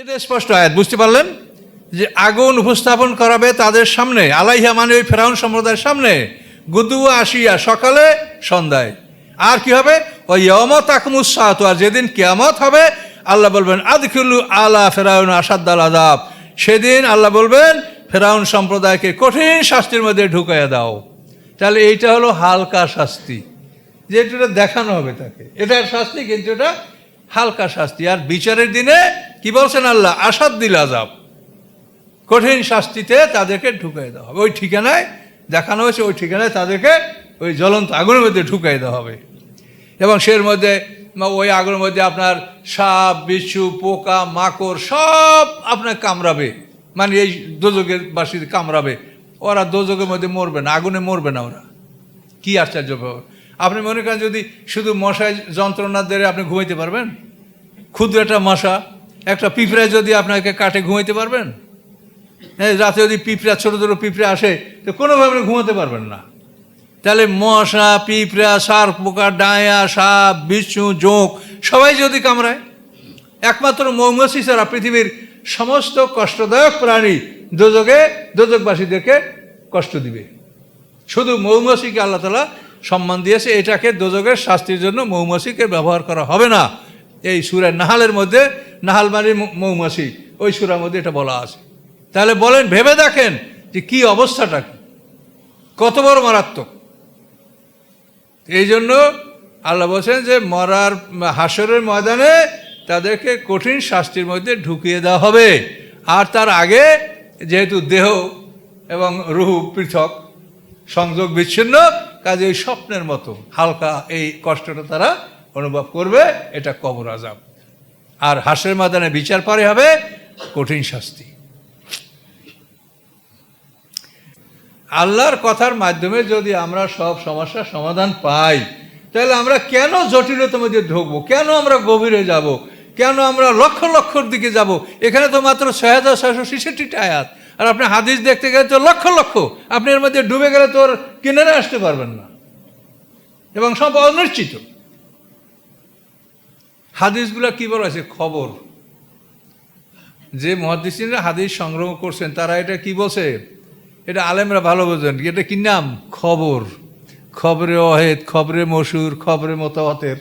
এটা স্পষ্ট আয়াত, বুঝতে পারলেন? যে আগুন উপস্থাপন করাবে তাদের সামনে, আলাইহা মানে ওই ফেরাউন সম্প্রদায়ের সামনে। গুদু আসিয়া সকালে সন্ধ্যায়। আর কি হবে? ওই ইয়মত আকমুসাত আর যেদিন কিয়ামত হবে, আল্লাহ বলবেন আদখুল্লু আলা ফেরাউন আসাদ্দাল আদাব সেদিন আল্লাহ বলবেন, ফেরাউন সম্প্রদায়কে কঠিন শাস্তির মধ্যে ঢুকাইয়া দাও। তাহলে এইটা হলো হালকা শাস্তি। যে এটা দেখানো হবে তাকে। এটার শাস্তি কিন্তু এটা হালকা শাস্তি। আর বিচারের দিনে কি বলছেন আল্লাহ? আসাদ দিল আজাব কঠিন শাস্তিতে তাদেরকে ঢুকাই দেওয়া হবে। ওই ঠিকানায় দেখানো হয়েছে, ওই ঠিকানায় তাদেরকে ওই জ্বলন্ত আগুনের মধ্যে ঢুকাই দেওয়া হবে। এবং সের মধ্যে ওই আগুনের মধ্যে আপনার সাপ, বিচ্ছু, পোকা, মাকড় সব আপনার কামড়াবে। মানে এই দোজকের বাসী কামড়াবে। ওরা দোজকের মধ্যে মরবে না, আগুনে মরবে না ওরা। কি আশ্চর্য ব্যাপার। আপনি মনে করেন যদি শুধু মশায় যন্ত্রণা ধরে আপনি ঘুমাইতে পারবেন? ক্ষুদ্র একটা মশা, একটা পিঁপড়ায় যদি আপনাকে কাটে, ঘুমাইতে পারবেন? হ্যাঁ রাতে যদি পিঁপড়া, ছোটো ছোটো পিঁপড়া আসে, তো কোনোভাবে আপনি ঘুমাতে পারবেন না। তাহলে মশা, পিঁপড়া, সার, পোকা, ডায়া, সাপ, বিচ্ছু, জোঁক, সবাই যদি কামড়ায়, একমাত্র মৌমাছি ছাড়া পৃথিবীর সমস্ত কষ্টদায়ক প্রাণী দোজকে দোজকবাসীদেরকে কষ্ট দিবে। শুধু মৌমাছিকে আল্লাহ তালা সম্মান দিয়েছে এটাকে দোজকের শাস্তির জন্য মৌমাছিকে ব্যবহার করা হবে না। এই সুরের নাহালের মধ্যে, নাহাল মানে মৌমাছি। ওই সুরার মধ্যে এটা বলা আছে। তাহলে বলেন, ভেবে দেখেন যে কি অবস্থাটা কত বড় মারাত্মক। এই জন্য আল্লাহ বলছেন যে মরার, হাসরের ময়দানে তাদেরকে কঠিন শাস্তির মধ্যে ঢুকিয়ে দেওয়া হবে। আর তার আগে যেহেতু দেহ এবং রুহু পৃথক, সংযোগ বিচ্ছিন্ন কাজে ওই স্বপ্নের মতো হালকা এই কষ্টটা তারা অনুভব করবে, এটা কবর আজাব আর হাসের ময়দানে বিচার পরে হবে কঠিন শাস্তি। আল্লাহর কথার মাধ্যমে যদি আমরা সব সমস্যার সমাধান পাই, তাহলে আমরা কেন জটিলতার মধ্যে ঢুকবো? কেন আমরা গভীরে যাব? কেন আমরা লক্ষ লক্ষর দিকে যাব? এখানে তো মাত্র ছয় হাজার ছয়শো ছেষট্টিটা আয়াত। আর আপনি হাদিস দেখতে গেলে তো লক্ষ লক্ষ। আপনি এর মধ্যে ডুবে গেলে তো ওর কিনারে আসতে পারবেন না। এবং সব অনিশ্চিত। হাদিসগুলো কী বলা আছে খবর। যে মহাদিসিনরা হাদিস সংগ্রহ করছেন, তারা এটা কি বলছে? এটা আলেমরা ভালো বোঝেন। এটা কি নাম? খবর। খবরে অহেদ, খবরে মসুর খবরে মতামতের।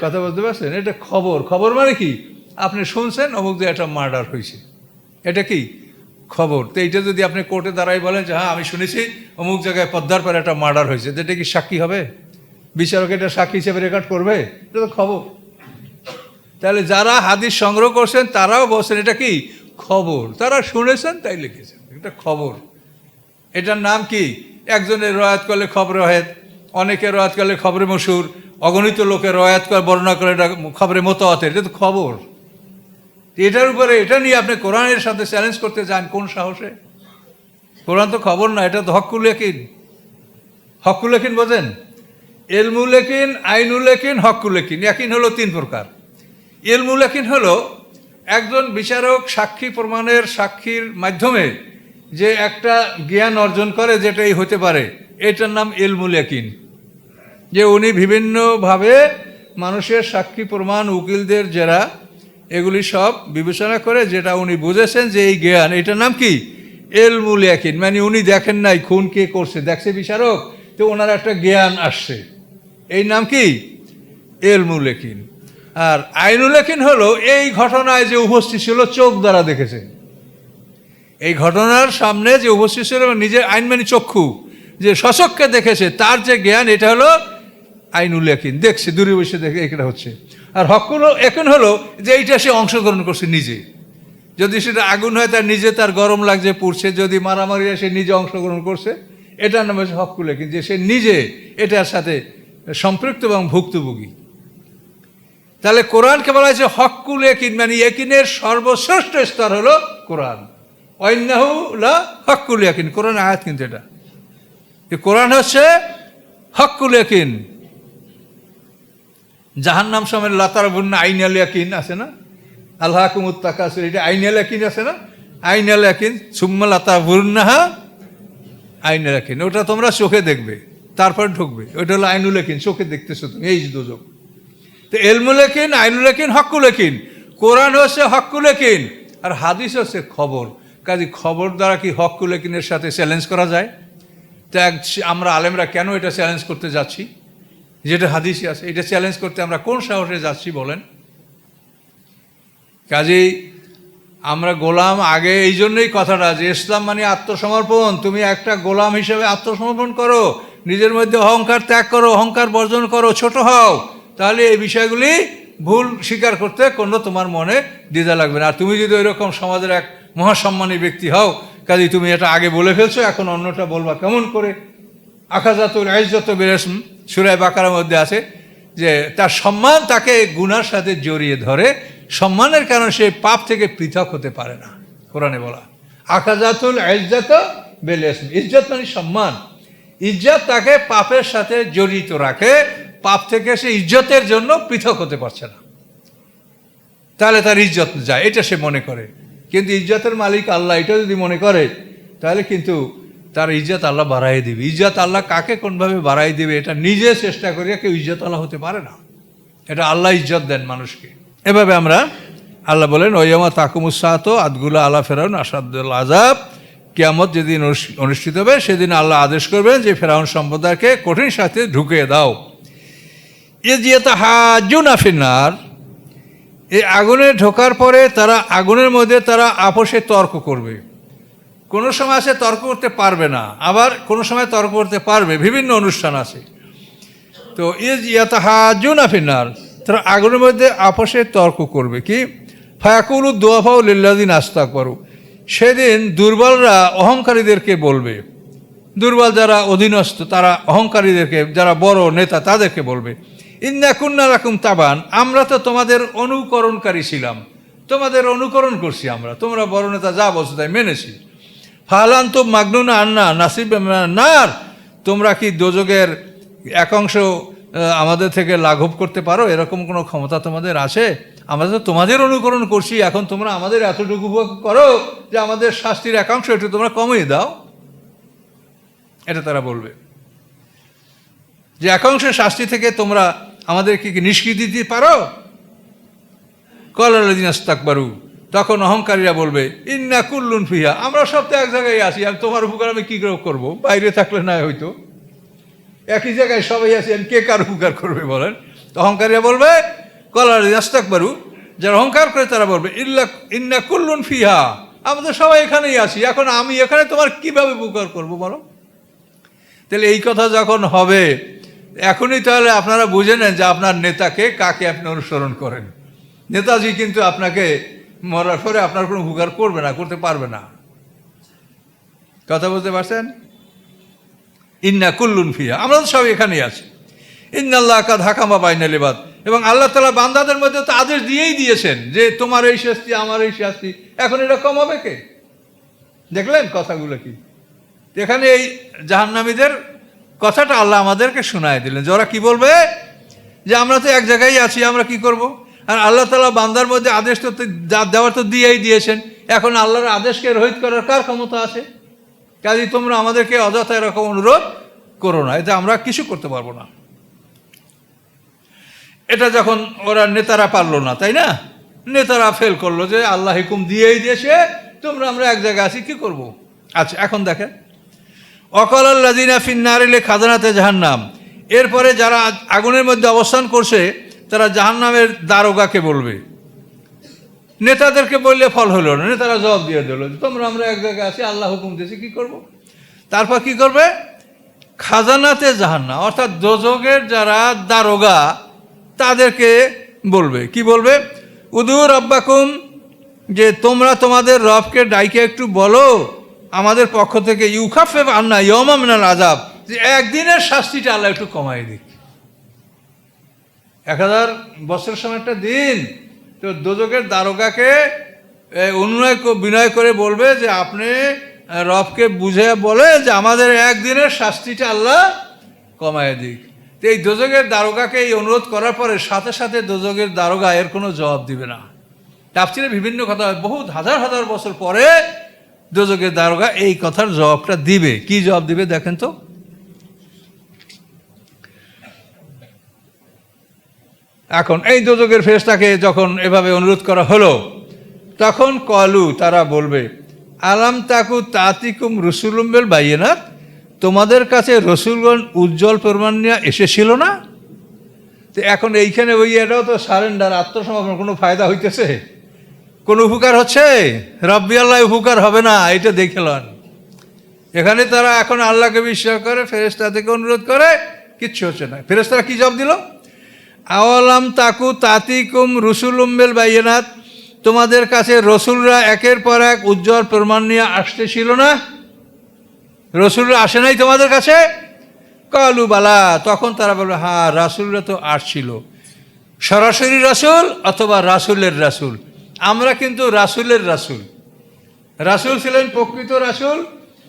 কথা বলতে পারছেন? এটা খবর। খবর মানে কি? আপনি শুনছেন, অমুক যে একটা মার্ডার হয়েছে। এটা কি? খবর। তো এইটা যদি আপনি কোর্টে দাঁড়াই বলেন যে হ্যাঁ আমি শুনেছি অমুক জায়গায় পদ্মার পরে একটা মার্ডার হয়েছে। এটা কি সাক্ষী হবে? বিচারক এটা সাক্ষী হিসেবে রেকর্ড করবে? এটা তো খবর। তাহলে যারা হাদিস সংগ্রহ করছেন, তারাও বলছেন, এটা কি খবর? তারা শুনেছেন, তাই লিখেছেন। এটা খবর। এটার নাম কি? একজনের রয়াত করলে খবর রহেদ অনেকের রয়াত করলে খবরে মশুর, অগণিত লোকের রয়াত করে বর্ণনা করে এটা খবরে মতোয়াতের এটা তো খবর। এটার উপরে, এটা নিয়ে আপনি কোরআনের সাথে চ্যালেঞ্জ করতে চান কোন সাহসে? কোরআন তো খবর না, এটা তো হকুল একিন হকুল একিন বোঝেন? এলমুল একিন আইনুল একিন হকুল একিন একিন হলো তিন প্রকার। এলমুল একিন হলো একজন বিচারক সাক্ষী প্রমাণের সাক্ষীর মাধ্যমে যে একটা জ্ঞান অর্জন করে যেটাই হতে পারে। এটার নাম এলমুল একিন যে উনি বিভিন্নভাবে মানুষের সাক্ষী প্রমাণ উকিলদের যারা এগুলি সব বিবেচনা করে যেটা উনি বুঝেছেন যে এই জ্ঞান, এটার নাম কি? এলমুল ইয়াকিন। মানে উনি দেখেন নাই খুন কে করছে। দেখছে বিচারক, তো ওনার একটা জ্ঞান আসছে। এই নাম কি? এলমুল ইয়াকিন। আর আইনুল ইয়াকিন হলো এই ঘটনায় যে উপস্থিত ছিল, চোখ দ্বারা দেখেছে। এই ঘটনার সামনে যে উপস্থিত ছিল এবং নিজের আইনমানি চক্ষু, যে সচককে দেখেছে, তার যে জ্ঞান, এটা হলো আইনুল ইয়াকিন। দেখছে দূরে বসে দেখে এটা হচ্ছে। আর হকুল এখন হলো যে এইটা সে অংশগ্রহণ করছে নিজে। যদি সেটা আগুন হয়, তার নিজে তার গরম লাগছে, পড়ছে। যদি মারামারি সে নিজে অংশগ্রহণ করছে। এটার নাম হচ্ছে হকুল ইয়াকিন, যে সে নিজে এটার সাথে সম্পৃক্ত এবং ভুক্তভোগী। তাহলে কোরআনকে বলা হয়েছে হকুল একিন মানে একিনের সর্বশ্রেষ্ঠ স্তর হলো কোরআন। অন্যাহু লা হকুল একিন কোরআন আয়াত কিন্তু এটা। কোরআন হচ্ছে হকুল একিন জাহান্নাম সময় লাতার বন্যা আইন আল ইয়াকিন আছে না? আল্লাহ কুমুত্তাকা আছে। এটা আইন আল ইয়াকিন আছে না? আইন আল ইয়াকিন, সুম্মা লাতা বুন্নাহা আইন আল ইয়াকিন। ওটা তোমরা চোখে দেখবে, তারপর ঢুকবে। ওটা হলো আইনুল ইয়াকিন, চোখে দেখতেছো তুমি, এই যে দুজক। তো এলমুল একিন আইনুল একিন হকুল একিন কোরআন হচ্ছে হকুলেকিন আর হাদিস হচ্ছে খবর। কাজে খবর দ্বারা কি হকুলেকিনের সাথে চ্যালেঞ্জ করা যায়? তো আমরা আলেমরা কেন এটা চ্যালেঞ্জ করতে যাচ্ছি? যেটা হাদিসে আছে, এটা চ্যালেঞ্জ করতে আমরা কোন সাহসে যাচ্ছি বলেন? কাজেই আমরা গোলাম আগে এই জন্যই কথাটা যে ইসলাম মানে আত্মসমর্পণ। তুমি একটা গোলাম হিসেবে আত্মসমর্পণ করো, নিজের মধ্যে অহংকার ত্যাগ করো, অহংকার বর্জন করো, ছোট হও। তাহলে এই বিষয়গুলি ভুল স্বীকার করতে কোনো তোমার মনে দ্বিধা লাগবে না। আর তুমি যদি ওইরকম সমাজের এক মহাসম্মানী ব্যক্তি হও, কাজে তুমি এটা আগে বলে ফেলছো, এখন অন্যটা বলবা। কেমন করে? আখাজাতুল আইজত বেরেসম সুরায় বাকার মধ্যে আছে যে, তার সম্মান তাকে গুনার সাথে জড়িয়ে ধরে। সম্মানের কারণে সে পাপ থেকে পৃথক হতে পারে না, কোরআনে বলা। আখাজাতুল ইজ্জাত বেলেসম ইজ্জত মানে সম্মান। ইজ্জত তাকে পাপের সাথে জড়িত রাখে। পাপ থেকে সে ইজ্জতের জন্য পৃথক হতে পারছে না। তাহলে তার ইজ্জত যায়, এটা সে মনে করে। কিন্তু ইজ্জতের মালিক আল্লাহ এটা যদি মনে করে, তাহলে কিন্তু তার ইজ্জত আল্লাহ বাড়াই দিবে। ইজ্জত আল্লাহ কাকে কোনভাবে বাড়াই দিবে, এটা নিজে চেষ্টা করিয়া কেউ ইজ্জত আল্লাহ হতে পারে না। এটা আল্লাহ ইজ্জত দেন মানুষকে। এভাবে আমরা আল্লাহ বলেন ওয়ামা তাকুমুসাত আদগুলা আল্লাহ ফেরাউন আসাদুল আজাব কিয়ামত যেদিন অনুষ্ঠিত হবে, সেদিন আল্লাহ আদেশ করবেন যে, ফেরাউন সম্প্রদায়কে কঠিন সাথে ঢুকিয়ে দাও। এ যে হাজুন আফিনার এই আগুনে ঢোকার পরে তারা, আগুনের মধ্যে তারা আপোষে তর্ক করবে। কোনো সময় আছে তর্ক করতে পারবে না, আবার কোনো সময় তর্ক করতে পারবে, বিভিন্ন অনুষ্ঠান আছে। তো ইজ ইয়াতাহাজুন আফিনার তারা আগুনের মধ্যে আপোষে তর্ক করবে কি? ফায়াকুলু দোয়াফাউ লিল্লাদিন আস্তাক করু সেদিন দুর্বলরা অহংকারীদেরকে বলবে, দুর্বল যারা অধীনস্থ, তারা অহংকারীদেরকে, যারা বড় নেতা, তাদেরকে বলবে, ইন্না কুন্না রাকুম তাবান, আমরা তো তোমাদের অনুকরণকারী ছিলাম। তোমাদের অনুকরণ করছি আমরা। তোমরা বড় নেতা যা বলছো তাই মেনেছি। ফালান তো মাগনুনা আন্না নাসিব নার। তোমরা কি দোজগের একাংশ আহ, আমাদের থেকে লাঘব করতে পারো? এরকম কোনো ক্ষমতা তোমাদের আছে? আমরা তো তোমাদের অনুকরণ করছি এখন তোমরা আমাদের এতটুকু করো যে আমাদের শাস্তির একাংশ একটু তোমরা কমিয়ে দাও। এটা তারা বলবে। যে একাংশ শাস্তি থেকে তোমরা আমাদেরকে কি নিষ্কৃতি দিতে পারো? কলাদিন আস্তাকবারু তখন অহংকারীরা বলবে, ইন্না কুল্লুন ফিহা। আমরা সব তো এক জায়গায় আছি আমি তোমার উপকার আমি কী করে করব? বাইরে থাকলে না হয়তো। একই জায়গায় সবাই আছি আমি কে কার উপকার করবে বলেন? তো অহংকারীরা বলবে কলাদিন আস্তাকবারু যারা অহংকার করে তারা বলবে, ইল্লা, ইন্না কুল্লুন ফিহা। আমাদের সবাই এখানেই আছি, এখন আমি এখানে তোমার কীভাবে উপকার করব বলো? তাহলে এই কথা যখন হবে, এখনই তাহলে আপনারা বুঝে নেন যে আপনার নেতাকে কাকে আপনি অনুসরণ করেন। নেতাজি কিন্তু আপনাকে মরার পরে আপনার কোনো উপকার করবে না, করতে পারবে না। কথা বলতে পারছেন? ইন্না কুল্লুন ফিয়া আমরা তো সব এখানেই আছি। ইন্নাল্লাহ আকাদ হাকামা বাইনালিবাদ এবং আল্লাহ তালা বান্দাদের মধ্যে তো আদেশ দিয়েই দিয়েছেন যে, তোমার এই শাস্তি, আমার এই শাস্তি। এখন এটা কম হবে কে? দেখলেন কথাগুলো কি? এখানে এই জাহান্নামীদের কথাটা আল্লাহ আমাদেরকে শোনায় দিলেন যে, ওরা কি বলবে? যে, আমরা তো এক জায়গায় আছি, আমরা কি করব? আর আল্লাহ তালা বান্দার মধ্যে আদেশ তো দে- দেওয়ার তো দিয়েই দিয়েছেন। এখন আল্লাহর আদেশকে রহিত করার কার ক্ষমতা আছে? কাজে তোমরা আমাদেরকে অযথা এরকম অনুরোধ করো না। এতে আমরা কিছু করতে পারব না। এটা যখন ওরা নেতারা পারল না, তাই না? নেতারা ফেল করল যে আল্লাহ হুকুম দিয়েই দিয়েছে, তোমরা আমরা এক জায়গায় আছি, কি করব? আচ্ছা এখন দেখেন। অকলাল্লাদিনা ফিন্নারিলে খাজানাতে জাহান্নাম। এরপরে যারা আগুনের মধ্যে অবস্থান করছে তারা জাহান্নামের দারোগাকে বলবে। নেতাদেরকে বললে ফল হলো না। নেতারা জবাব দিয়ে দিল তোমরা, আমরা এক জায়গায় আছি, আল্লাহ হুকুম দিয়েছে, কি করব? তারপর কি করবে? খাজানাতে জাহান্না অর্থাৎ দোজগের যারা দারোগা, তাদেরকে বলবে। কি বলবে? উদুর আব্বাকুম যে তোমরা তোমাদের রবকে ডাইকে একটু বলো, আমাদের পক্ষ থেকে ইউখাফে আন্না ইয়মা মিনাল আজাব যে একদিনের শাস্তিটা আল্লাহ একটু কমাই দিক। এক হাজার বছরের সময় একটা দিন। তো দোজকের দ্বারকাকে অনুনয় বিনয় করে বলবে যে আপনি রবকে বুঝে বলে যে আমাদের একদিনের শাস্তিটা আল্লাহ কমায় দিক। তো এই দোজকের দ্বারকাকে এই অনুরোধ করার পরে সাথে সাথে দোজকের দ্বারকা এর কোনো জবাব দিবে না। তাফসিরে বিভিন্ন কথা হয়, বহুত হাজার হাজার বছর পরে দোজকের দ্বারকা এই কথার জবাবটা দিবে। কি জবাব দিবে দেখেন তো? এখন এই দোজকের ফেরেশতাকে যখন এভাবে অনুরোধ করা হলো, তখন কলু, তারা বলবে, আলাম তাকু তাতিকুম রসুলুম্বেল বাইয়েনাথ তোমাদের কাছে রসুলগণ উজ্জ্বল প্রমাণ নিয়ে এসেছিল না? তো এখন এইখানে ওই এটাও তো সারেন্ডার, আত্মসমর্পণ, কোনো ফায়দা হইতেছে? কোনো উপকার হচ্ছে? রব্বি আল্লাহ, উপকার হবে না, এটা দেখে লন। এখানে তারা এখন আল্লাহকে বিশ্বাস করে ফেরেস্তা থেকে অনুরোধ করে, কিচ্ছু হচ্ছে না। ফেরেস্তারা কি জব দিল? আওয়ালাম তাকু তাতিকুম রসুলুম্বেল বাইয়েনাথ তোমাদের কাছে রসুলরা একের পর এক উজ্জ্বল প্রমাণ নিয়ে আসতেছিল না? রসুলরা আসে নাই তোমাদের কাছে? কালু বালা, তখন তারা বলবে হ্যাঁ রাসুলরা তো আসছিল। সরাসরি রাসুল অথবা রাসুলের রাসুল? আমরা কিন্তু রাসুলের রাসুল। রাসুল ছিলেন প্রকৃত রাসুল।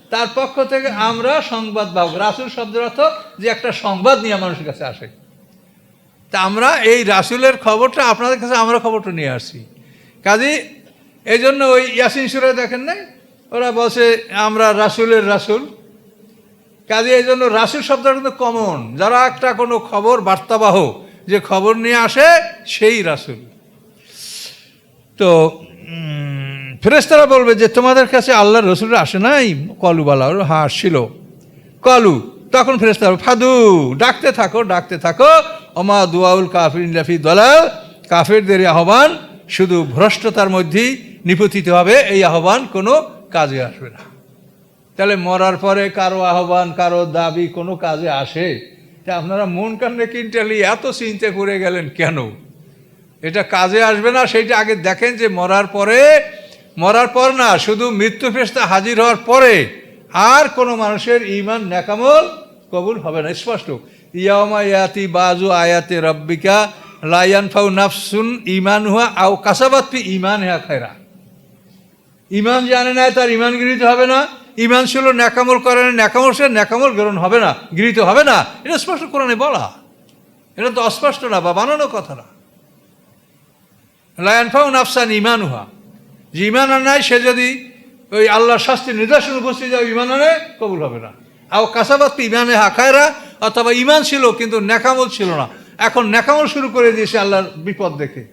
তার পক্ষ থেকে আমরা সংবাদ বাহক রাসুল শব্দের অর্থ যে একটা সংবাদ নিয়ে মানুষের কাছে আসে। তা আমরা এই রাসুলের খবরটা আপনাদের কাছে আমরা খবরটা নিয়ে আসছি। কাজে এই জন্য ওই ইয়াসিন সুরে দেখেন নাই? ওরা বলছে আমরা রাসুলের রাসুল। কাজে এই জন্য রাসুল শব্দটা কিন্তু কমন যারা একটা কোনো খবর বার্তাবাহ যে খবর নিয়ে আসে সেই রাসুল। তো উম, ফেরেশতারা বলবে যে তোমাদের কাছে আল্লাহর রসুলরা আসে নাই? কলুবালা ওরা হ্যাঁ কলু তখন ফেরেশতারা বলবে, ফাদু ডাকতে থাকো ডাকতে থাকো। অমা দুয়াউল কাফির লাফি দলাল, কাফেরদের আহ্বান শুধু ভ্রষ্টতার মধ্যেই নিপতিত হবে, এই আহ্বান কোনো কাজে আসবে না। তাহলে মরার পরে কারও আহ্বান, কারও দাবি কোনো কাজে আসে? তা আপনারা মন কান্নে কিনটালি এত চিন্তা করে গেলেন কেন? এটা কাজে আসবে না, সেইটা আগে দেখেন যে মরার পরে, মরার পর না, শুধু মৃত্যু ফেস্তা হাজির হওয়ার পরে আর কোনো মানুষের ইমান ন্যাকামল কবুল হবে না। স্পষ্ট। ইয়ামা ইয়াতি বাজু আয়াতে রব্বিকা লায়ান ফাউ নাফসুন ইমান হুয়া আও কাসাবাত পি ইমান হ্যা খায়রা। ইমান জানে না তার ইমান গৃহীত হবে না। ইমান ছিল ন্যাকামল করে না ন্যাকামল সে ন্যাকামল গ্রহণ হবে না, গৃহীত হবে না। এটা স্পষ্ট কোরআনে বলা। এটা তো অস্পষ্ট না বা বানানো কথা না। লায়ানফাউ নাফসান ইমান উহা যে ইমান আনায় সে যদি ওই আল্লাহর শাস্তির নিদর্শন উপস্থিত ইমান আনে, কবুল হবে না। আর কাসাবাত ইমানে হাকায়রা অথবা ইমান ছিল, কিন্তু ন্যাকামল ছিল না। এখন ন্যাকামল শুরু করে দিয়েছে আল্লাহর বিপদ দেখে,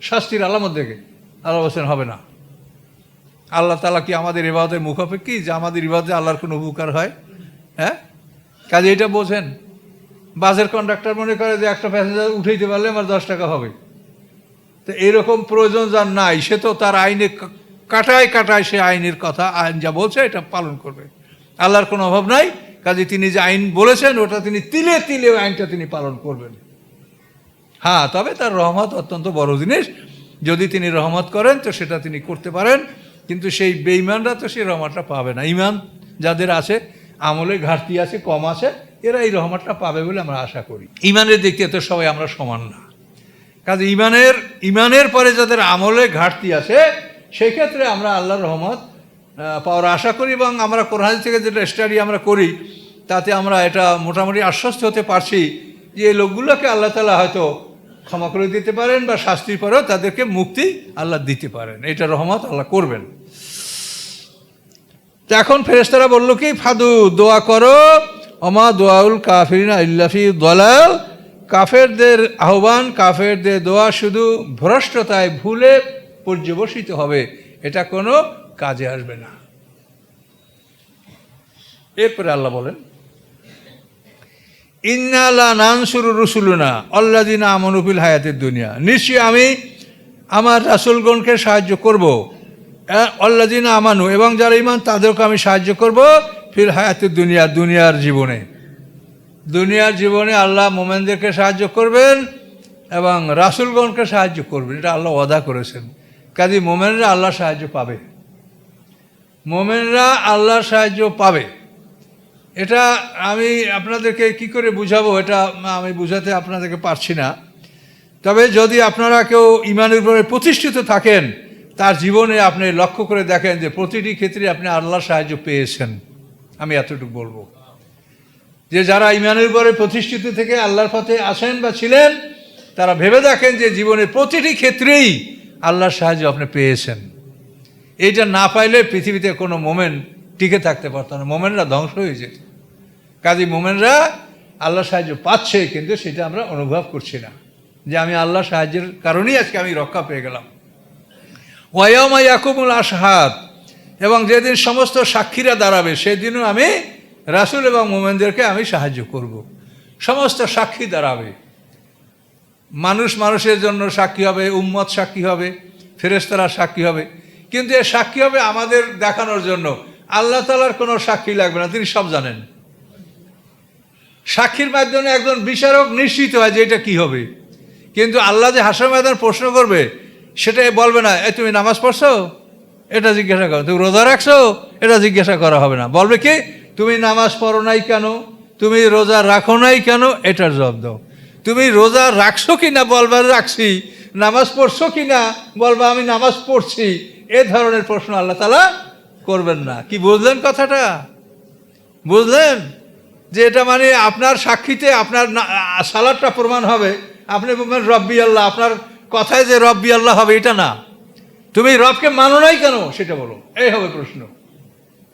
শাস্তির আলামত দেখে। আল্লাহ বলছেন, হবে না। আল্লাহ তালা কি আমাদের ইবাদতের মুখাপেক্ষি, যে আমাদের ইবাদতে আল্লাহর কোনো উপকার হয়? হ্যাঁ? কাজে এটা বোঝেন। বাসের কন্ডাক্টর মনে করে যে একটা প্যাসেঞ্জার উঠাইতে পারলে আমার দশ টাকা হবে। তো এরকম প্রয়োজন যার নাই, সে তো তার আইনে কাটায় কাটায় সে আইনের কথা, আইন যা বলছে, এটা পালন করবে। আল্লাহর কোনো অভাব নাই। কাজে তিনি যে আইন বলেছেন, ওটা তিনি তিলে তিলে আইনটা তিনি পালন করবেন। হ্যাঁ তবে তার রহমত অত্যন্ত বড় জিনিস। যদি তিনি রহমত করেন, তো সেটা তিনি করতে পারেন। কিন্তু সেই বেঈমানরা তো সেই রহমতটা পাবে না। ইমান যাদের আছে, আমলে ঘাটতি আছে, কম আছে, এরা এই রহমতটা পাবে বলে আমরা আশা করি। ইমানের দিক থেকে তো সবাই আমরা সমান না। কাজে ইমানের ইমানের পরে যাদের আমলে ঘাটতি আছে, সেক্ষেত্রে আমরা আল্লাহর রহমত পাওয়ার আশা করি এবং আমরা কোরআন থেকে যেটা স্টাডি আমরা করি, তাতে আমরা এটা মোটামুটি আশ্বস্ত হতে পারছি যে এই লোকগুলোকে আল্লাহ তালা হয়তো ক্ষমা করে দিতে পারেন বা শাস্তির পরেও তাদেরকে মুক্তি আল্লাহ দিতে পারেন। এটা রহমত আল্লাহ করবেন। তো এখন ফেরেস্তারা বলল কি, ফাদু, দোয়া করো। অমা দোয়াউল কাফিরিনা ইল্লাফি দলাল। কাফেরদের আহ্বান, কাফেরদের দোয়া শুধু ভ্রষ্টতায় ভুলে পর্যবসিত হবে। এটা কোনো কাজে আসবে না। এরপরে আল্লাহ বলেন ইন্নালা নানসুরু রসুলুনা অল্লাদিনা আমনুফিল হায়াতের দুনিয়া। নিশ্চয়ই আমি আমার রাসুলগণকে সাহায্য করব। অল্লাদিনা আমানু এবং যারা ইমান তাদেরকে আমি সাহায্য করব ফির হায়াতের দুনিয়া, দুনিয়ার জীবনে। দুনিয়ার জীবনে আল্লাহ মোমেনদেরকে সাহায্য করবেন এবং রাসুলগণকে সাহায্য করবেন। এটা আল্লাহ ওয়াদা করেছেন। কাজে মোমেনরা আল্লাহ সাহায্য পাবে। মোমেনরা আল্লাহর সাহায্য পাবে। এটা আমি আপনাদেরকে কি করে বুঝাবো, এটা আমি বুঝাতে আপনাদেরকে পারছি না। তবে যদি আপনারা কেউ ইমানের উপরে প্রতিষ্ঠিত থাকেন, তার জীবনে আপনি লক্ষ্য করে দেখেন যে প্রতিটি ক্ষেত্রে আপনি আল্লাহর সাহায্য পেয়েছেন। আমি এতটুকু বলব। যে যারা ইমানের উপরে প্রতিষ্ঠিত থেকে আল্লাহর পথে আসেন বা ছিলেন, তারা ভেবে দেখেন যে জীবনের প্রতিটি ক্ষেত্রেই আল্লাহর সাহায্য আপনি পেয়েছেন। এইটা না পাইলে পৃথিবীতে কোনো মোমেন্ট টিকে থাকতে পারতো না। মোমেনরা ধ্বংস হয়ে যেত। কাজী মোমেনরা আল্লাহ সাহায্য পাচ্ছে, কিন্তু সেটা আমরা অনুভব করছি না। যে আমি আল্লাহ সাহায্যের কারণেই আজকে আমি রক্ষা পেয়ে গেলাম। ওয়াইমা ইয়াকুমুল আশহাদ, এবং যেদিন সমস্ত সাক্ষীরা দাঁড়াবে, সেদিনও আমি রাসুল এবং মোমেনদেরকে আমি সাহায্য করব। সমস্ত সাক্ষী দাঁড়াবে। মানুষ মানুষের জন্য সাক্ষী হবে, উম্মত সাক্ষী হবে ফেরেস্তারা সাক্ষী হবে। কিন্তু এ সাক্ষী হবে আমাদের দেখানোর জন্য। আল্লাহ তালার কোনো সাক্ষী লাগবে না, তিনি সব জানেন। সাক্ষীর মাধ্যমে একজন বিচারক নিশ্চিত হয় যে এটা কি হবে। কিন্তু আল্লাহ যে হাসর ময়দান প্রশ্ন করবে, সেটা বলবে না এই তুমি নামাজ পড়ছো? এটা জিজ্ঞাসা করো। তুমি রোজা রাখছো? এটা জিজ্ঞাসা করা হবে না। বলবে কি? তুমি নামাজ পড়ো নাই কেন? তুমি রোজা রাখো নাই কেন? এটার জবাব দাও। তুমি রোজা রাখছো কি না বলবা রাখছি। নামাজ পড়ছো কি না বলবা, আমি নামাজ পড়ছি। এ ধরনের প্রশ্ন আল্লাহ তালা করবেন না। কি বুঝলেন কথাটা? বুঝলেন? যে এটা মানে আপনার সাক্ষীতে আপনার সালাদটা প্রমাণ হবে। আপনি বলবেন, রব্বি আল্লাহ, আপনার কথায় যে রব্বি আল্লাহ হবে, এটা না। তুমি রবকে মানো নাই কেন? সেটা বলো। এই হবে প্রশ্ন।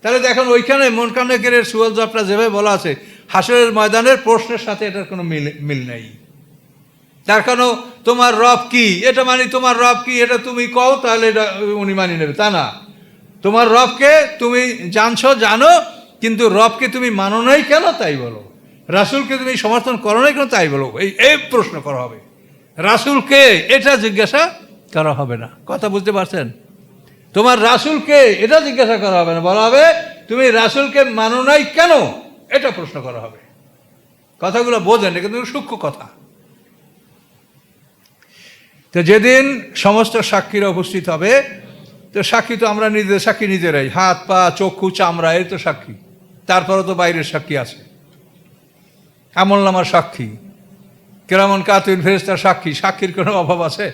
তাহলে দেখুন, ওইখানে মন কান্নাকের সুয়াল জবটা যেভাবে বলা আছে, হাসরের ময়দানের প্রশ্নের সাথে এটার কোনো মিল মিল নেই। তার কারণ তোমার রব কি? এটা মানে তোমার রব কি? এটা তুমি কও, তাহলে এটা উনি মানিয়ে নেবে। তা না। তোমার রবকে তুমি জানছো, জানো, কিন্তু রবকে তুমি মানো নাই কেন? তাই বলো। রাসুলকে তুমি সমর্থন করো নাই কেন? তাই বলো। এই এই প্রশ্ন করা হবে। রাসুলকে এটা জিজ্ঞাসা করা হবে না। কথা বুঝতে পারছেন? তোমার রাসুলকে এটা জিজ্ঞাসা করা হবে না। বলা হবে, তুমি রাসুলকে মানো নাই কেন? এটা প্রশ্ন করা হবে। কথাগুলো বোঝেন, এটা কিন্তু সূক্ষ্ম কথা। তো যেদিন সমস্ত সাক্ষীরা উপস্থিত হবে, তো সাক্ষী তো আমরা নিজেদের, সাক্ষী নিজেরাই। হাত, পা, চক্ষু, চামড়া এর তো সাক্ষী। তারপরে তো বাইরের সাক্ষী আছে। আমল নামার সাক্ষী। কেরামন কাতুল ফেরেস্তার সাক্ষী। সাক্ষীর কোনো অভাব আছে?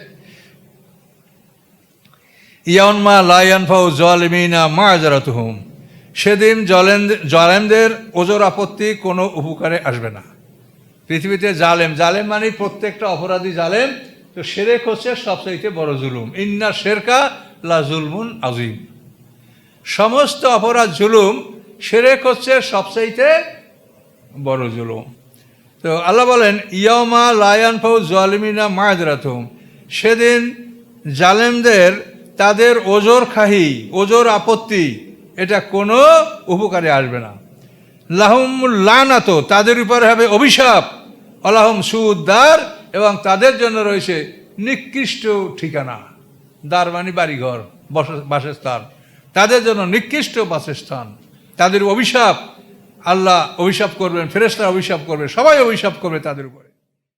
ইয়ানমা লায়ানফাউ জলমিনা হুম সেদিন জলেন জলেমদের ওজোর আপত্তি কোনো উপকারে আসবে না। পৃথিবীতে জালেম জালেম মানে প্রত্যেকটা অপরাধী জালেম তো সেরেক হচ্ছে সবচাইতে বড় জুলুম। ইন্না শেরকা লা জুলমুন আজিম সমস্ত অপরাধ জুলুম, সেরেক হচ্ছে সবচাইতে বড় জুলুম। তো আল্লাহ বলেন ইয়মা লায়ান ফাউ জলিমিনা মায়দরাতুম সেদিন জালেমদের তাদের ওজোর খাহি, ওজোর আপত্তি, এটা কোনো উপকারে আসবে না। লাহুম লানাত, তাদের উপরে হবে অভিশাপ। আল্লাহম সুদ্দার এবং তাদের জন্য রয়েছে নিকৃষ্ট ঠিকানা দ্বার মানে বাড়িঘর, বস- বাসস্থান। তাদের জন্য নিকৃষ্ট বাসস্থান। তাদের অভিশাপ, আল্লাহ অভিশাপ করবেন ফেরেস্তার অভিশাপ করবে, সবাই অভিশাপ করবে তাদের উপরে।